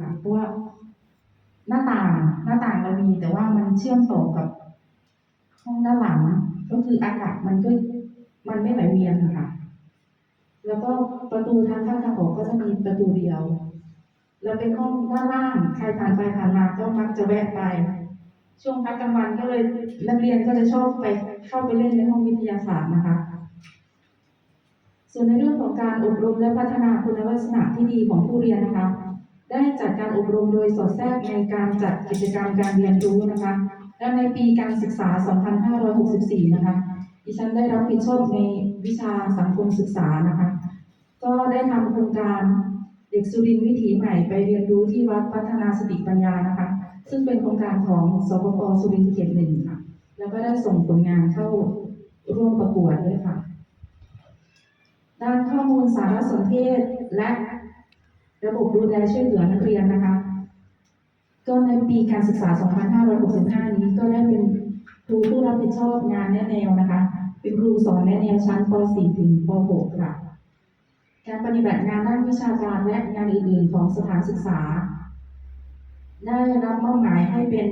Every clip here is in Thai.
ค่ะเพราะว่าหน้าต่างหน้าต่างเรามีแต่ว่ามันเชื่อมต่อกับห้องด้านหลัง ก็คืออากาศมันก็มันไม่ไหลเวียนนะคะแล้วก็ประตูทางเข้าทางออกก็จะมีประตูเดียว แล้วเป็นห้องด้านล่างใครผ่านไปผ่านมาก็มักจะแวะไปช่วงพักกลางวันก็เลยนักเรียนก็จะชอบไปเข้าไปเล่นในห้องวิทยาศาสตร์นะคะ ส่วนในเรื่องของการอบรมและพัฒนาคุณลักษณะที่ดีของผู้เรียนนะคะ ได้จัดการอบรมโดยสอดแทรกในการจัดกิจกรรมการเรียนรู้นะคะ และในปีการศึกษา 2564 นะคะ ดิฉันได้รับผิดชอบในวิชาสังคมศึกษานะคะ ก็ได้ทำโครงการเด็กสุรินวิถีใหม่ไปเรียนรู้ที่วัดพัฒนาสติปัญญานะคะ ซึ่งเป็นโครงการของสปปสุรินทร์เขตหนึ่งค่ะ แล้วก็ได้ส่งผลงานเข้าร่วมประกวดด้วยค่ะ ด้านข้อมูลสารสนเทศและ ระบบดูแลช่วยเหลือนักเรียนนะคะ ก็ในปีการศึกษา 2565 นี้ก็ได้เป็นครูผู้รับผิดชอบงานแนแนวนะคะ เป็นครูสอนแนแนวชั้นป .4 ถึงป .6 ค่ะ การปฏิบัติงานด้านวิชาการและงานอื่นๆของสถานศึกษา ได้รับมอบหมายให้เป็น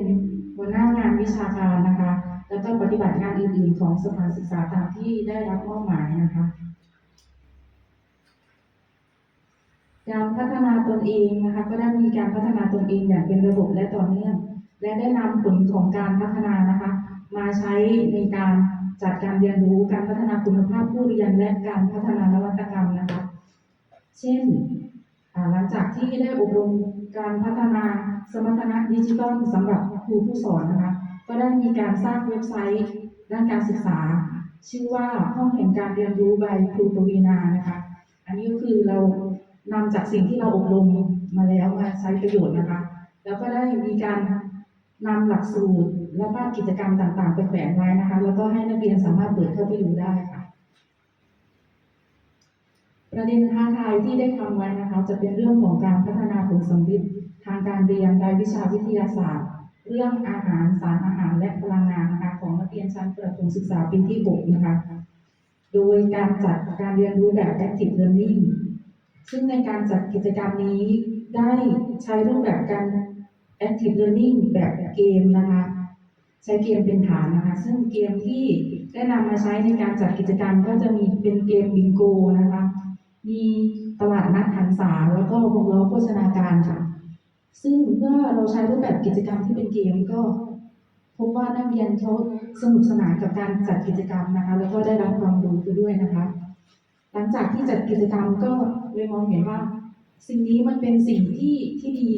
หัวหน้างานวิชาการนะคะ แล้วก็ปฏิบัติงานอื่นๆ ของสถานศึกษาตามที่ได้รับมอบหมายนะคะ การพัฒนาตนเองนะคะ ก็ได้มีการพัฒนาตนเองอย่างเป็นระบบและต่อเนื่อง และได้นำผลของการพัฒนานะคะ มาใช้ในการจัดการเรียนรู้การพัฒนาคุณภาพผู้เรียนและการพัฒนานวัตกรรมนะคะ เช่นหลังจากที่ได้อบรมการพัฒนาสมรรถนะดิจิทัลสำหรับครูผู้สอนนะคะ ก็ได้มีการสร้างเว็บไซต์ด้านการศึกษา ชื่อว่าห้องแห่งการเรียนรู้ by ครูปวีนานะคะ อันนี้ก็คือเรา นำจากสิ่งที่เราอบรมมาแล้วมาใช้ประโยชน์นะคะ แล้วก็ได้มีการนำหลักสูตรและภาพกิจกรรมต่างๆ ไปแขวนไว้นะคะ แล้วก็ให้นักเรียนสามารถเปิดเข้าไปดูได้ค่ะ ประเด็นท้าทายที่ได้ทำไว้นะคะ จะเป็นเรื่องของการพัฒนาผลสำลิดทางการเรียนรายวิชาวิทยาศาสตร์ เรื่องอาหารสารอาหารและพลังงานนะคะ ของนักเรียนชั้นประถมศึกษาปีที่6นะคะ โดยการจัดการเรียนรู้แบบ active learning ซึ่งในการจัดกิจกรรมนี้ได้ใช้รูปแบบการ active learning แบบเกมนะคะใช้เกมเป็นฐานนะคะ ซึ่งเกมที่ได้นำมาใช้ในการจัดกิจกรรมก็จะมีเป็นเกมบิงโกนะคะ มีตลาดนัดหันษาแล้วก็วงล้อโภชนาการค่ะ ซึ่งเมื่อเราใช้รูปแบบกิจกรรมที่เป็นเกมก็ พบว่านักเรียนเขาสนุกสนานกับการจัดกิจกรรมนะคะ แล้วก็ได้รับความรู้ไปด้วยนะคะ หลังจากที่จัดกิจกรรมก็เลยมองเห็นว่า สิ่งนี้มันเป็นสิ่งที่ที่ดี